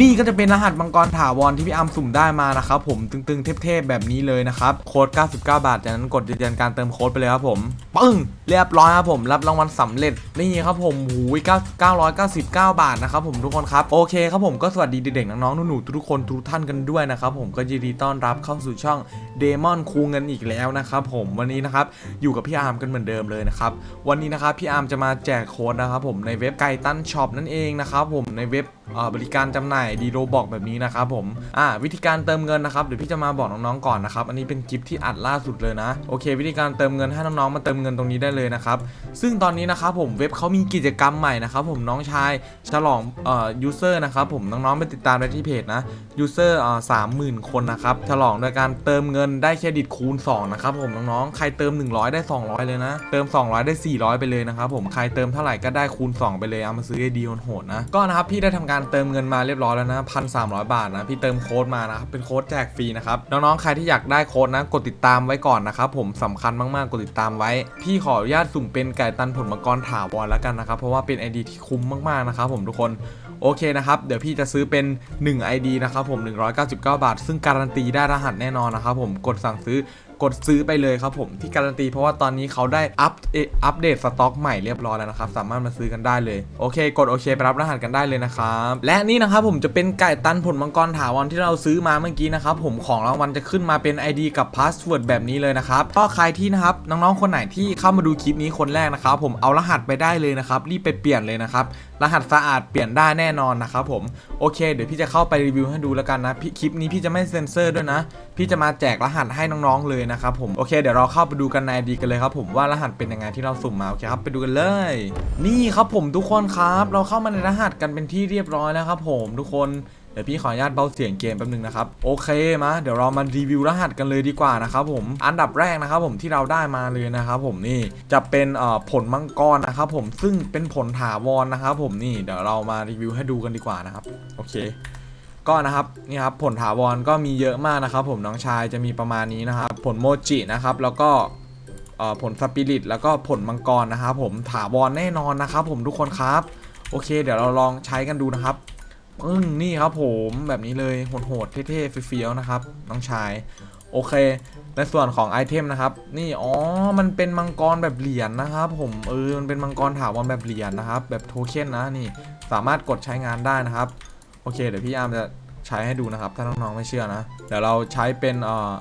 นี่ก็จะเป็นรหัสมังกรถาวรที่พี่อาร์มสุ่มได้มานะครับผมตึงๆเทพๆแบบนี้เลยนะครับโค้ด 99 บาท จากนั้นกดยืนยันการเติมโค้ดไปเลยครับผมปึ้งเรียบร้อยครับผมรับรางวัลสำเร็จนี่ครับผมหูย999 บาทนะครับผมทุกคนครับโอเคครับผมก็สวัสดีเด็กๆน้องๆหนูๆทุกคนทุกท่านกันด้วยนะครับผมก็ยินดีต้อนรับเข้าสู่ช่องเดมอนคูเงินอีกแล้วนะครับผมวันนี้นะครับอยู่กับพี่อาร์มกันเหมือนเดิมเลยนะครับวันนี้นะครับพี่อาร์มจะมาแจกโค้ดนะครับผมในเว็บไกตันช็อปนั่นเองนะครับผมในเว็บบริการจำหน่ายดีโรบอกแบบนี้นะครับผมอ่าวิธีการเติมเงินนะครับเดี๋ยวพี่จะมาบอกน้องๆก่อนนะครับอันนี้เป็นกิฟที่อัดล่าสุดเลยนะโอเค วิธีการเติมเงินให้น้องๆมาเติมเงินตรงนี้ได้เลยนะครับซึ่งตอนนี้นะครับผมเว็บเขามีกิจกรรมใหม่นะครับผมน้องชายฉลองเอ่อยูเซอร์นะครับผมน้องๆไปติดตามได้ที่เพจนะยูเซอร์เอ่อสามหมื่นคนนะครับฉลองโดยการเติมเงินได้เครดิตคูณ2นะครับผมน้องๆใครเติม 100 ได้ 200 เลยนะ เติม 200 ได้ 400 ไปเลยนะครับผมใครเติมเท่าไหร่ก็ได้คูณ 2 ไปเลยเอามาซื้อไอดีโหดนะก็นะครับพี่ได้ทำการเติมเงินมาเรียบร้อยแล้วนะพันสามบาทนะพี่เติมโค้ดมานะครับเป็นโค้ดแจกฟรีนะครับน้องๆใครที่อยากได้โค้ดนะกดติดตามไว้ก่อนนะครับผมสำคัญมากๆกดติดตามไว้ พี่ขออนุญาตสุ่มเป็นไก่ตันผลมังกรถาวรแล้วกันนะครับเพราะว่าเป็น ID ที่คุ้มมากๆนะครับผมทุกคนโอเคนะครับเดี๋ยวพี่จะซื้อเป็น 1 ID นะครับผม 199 บาท ซึ่งการันตีได้รหัสแน่นอนนะครับผมกดสั่งซื้อ กดซื้อไปเลยครับผมที่การันตีเพราะว่าตอนนี้เขาได้อัปอัปเดตสต็อกใหม่เรียบร้อยแล้วนะครับ สามารถมาซื้อกันได้เลยโอเค กดโอเคไปรับรหัสกันได้เลยนะครับและนี่นะครับผมจะเป็นไก่ตันผลมังกรถาวรที่เราซื้อมาเมื่อกี้นะครับผมของรางวัลจะขึ้นมาเป็น ID กับพาสเวิร์ดแบบนี้เลยนะครับก็ใครที่นะครับน้องๆคนไหนที่เข้ามาดูคลิปนี้คนแรกนะครับผมเอารหัสไปได้เลยนะครับรีบไปเปลี่ยนเลยนะครับรหัสสะอาดเปลี่ยนได้แน่นอนนะครับผมโอเค เดี๋ยวพี่จะเข้าไปรีวิวให้ดูแล้วกันนะคลิปนี้พี่จะไม่เซ็นเซอร์ด้วยนะ พี่จะมาแจกรหัสให้น้องๆเลยนะครับผมโอเคเดี๋ยวเราเข้าไปดูกันในดีกันเลยครับผมว่ารหัสเป็นยังไงที่เราสุ่มมาโอเคครับไปดูกันเลย นี่ครับผมทุกคนครับ เราเข้ามาในรหัสกันเป็นที่เรียบร้อยแล้วครับผมทุกคนเดี๋ยวพี่ขออนุญาตเบาเสียงเกมแป๊บนึงนะครับโอเคมาเดี๋ยวเรามารีวิวรหัสกันเลยดีกว่านะครับผมอันดับแรกนะครับผมที่เราได้มาเลยนะครับผมนี่จะเป็นผลมังกรนะครับผมซึ่งเป็นผลถาวรนะครับผมนี่เดี๋ยวเรามารีวิวให้ดูกันดีกว่านะครับโอเค ก็นะครับนี่ครับผลถาวรก็มีเยอะมากนะครับผมน้องชายจะมีประมาณนี้นะครับ ผลโมจินะครับแล้วก็ผลสปิริตแล้วก็ผลมังกรนะครับผมถาวรแน่นอนนะครับผมทุกคนครับ โอเค เดี๋ยวเราลองใช้กันดูนะครับปึ้งนี่ครับผมแบบนี้เลยโหดๆเท่ๆเฟี้ยวๆนะครับน้องชายโอเค ในส่วนของไอเทมนะครับ นี่อ๋อมันเป็นมังกรแบบเหรียญนะครับ ผมเออมันเป็นมังกรถาวรแบบเหรียญนะครับ แบบโทเค็นนะนี่สามารถกดใช้งานได้นะครับ โอเค เดี๋ยวพี่อามจะใช้ให้ดูนะครับ ถ้าน้องๆไม่เชื่อนะ เดี๋ยวเราใช้เป็นเอ่อ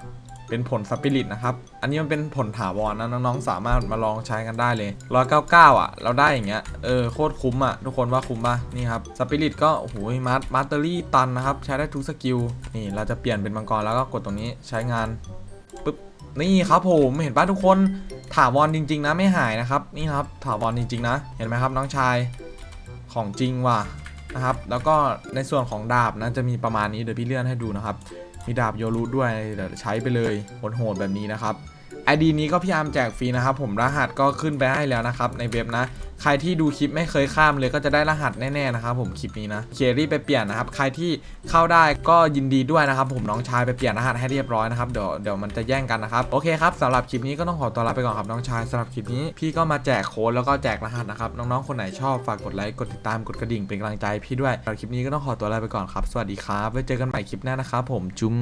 เป็นผลสปิริตนะครับ อันนี้มันเป็นผลถาวรนะน้องๆสามารถมาลองใช้กันได้เลย199อะ เราได้อย่างเงี้ย เออโคตรคุ้มอะ ทุกคนว่าคุ้มป่ะ นี่ครับสปิริตก็โอ้โหมาร์มาสเตอรี่ตันนะครับ ใช้ได้ทุกสกิล นี่เราจะเปลี่ยนเป็นมังกรแล้วก็กดตรงนี้ใช้งานปึ๊บ นี่ครับผมเห็นป่ะทุกคน ถาวรจริง ๆ นะไม่หายนะครับ นี่ครับถาวรจริง ๆ นะ เห็นไหมครับน้องชาย ของจริงว่ะ นะครับ แล้วก็ในส่วนของดาบนะจะมีประมาณนี้เดี๋ยวพี่เลื่อนให้ดูนะครับ มีดาบโยรุด้วยเดี๋ยวใช้ไปเลยโหดๆแบบนี้นะครับ ไอดีนี้ก็พยายามแจกฟรีนะครับผมรหัสก็ขึ้นไปให้แล้วนะครับในเว็บนะใครที่ดูคลิปไม่เคยข้ามเลยก็จะได้รหัสแน่ๆนะครับผมคลิปนี้นะเครี่ไปเปลี่ยนนะครับใครที่เข้าได้ก็ยินดีด้วยนะครับผมน้องชายไปเปลี่ยนรหัสให้เรียบร้อยนะครับเดี๋ยวเดี๋ยวมันจะแย่งกันนะครับโอเคครับสำหรับคลิปนี้ก็ต้องขอตัวลาไปก่อนครับน้องชายสำหรับคลิปนี้ พี่ก็มาแจกโค้ดแล้วก็แจกรหัสนะครับน้องๆคนไหนชอบฝากกดไลค์กดติดตามกดกระดิ่งเป็นกำลังใจพี่ด้วยสำหรับคลิปนี้ก็ต้องขอตัวลาไปก่อนครับสวัสดีครับไว้เจอกันใหม่คลิปหน้านะครับผมจุ๊ม